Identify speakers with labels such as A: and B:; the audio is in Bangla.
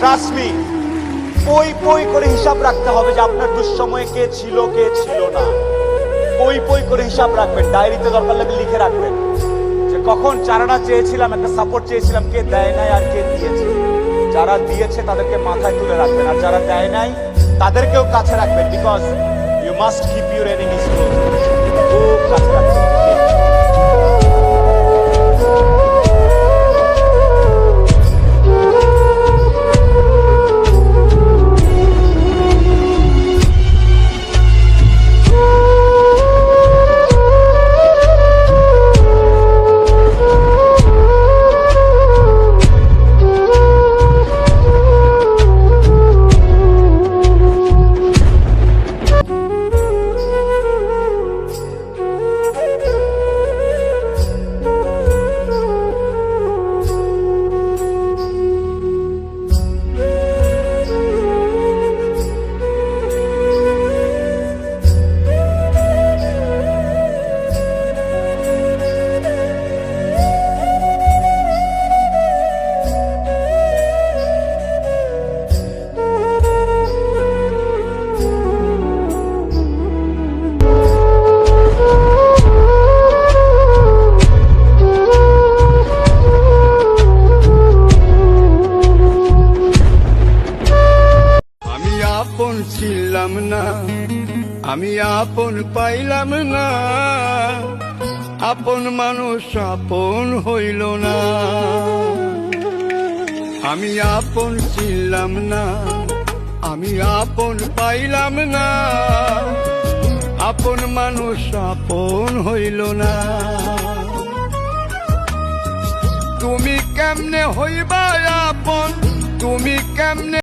A: ট্রাস্ট মি পই পই করে হিসাব রাখতে হবে যে আপনার দুঃসময়ে কে ছিল কে ছিল না। পই পই করে হিসাব রাখবেন, ডায়েরিতে দরকার লাগলে লিখে রাখবেন। যে কখন চারানা চেয়েছিলাম, একটা সাপোর্ট চেয়েছিলাম, কে দেয় নাই আর কে দিয়েছে। যারা দিয়েছে তাদেরকে মাথায় তুলে রাখবেন, আর যারা দেয় নাই, তাদেরকেও কাছে রাখবেন because you must keep your enemies খুব কাছে রাখবেন।
B: আপন ছিলাম না, আমি আপন পাইলাম না। আপন মানুষ আপন হইল না। আমি আপন ছিলাম না, আমি আপন পাইলাম না। আপন মানুষ আপন হইল না। তুমি কেমনে হইবা আপন? তুমি কেমনে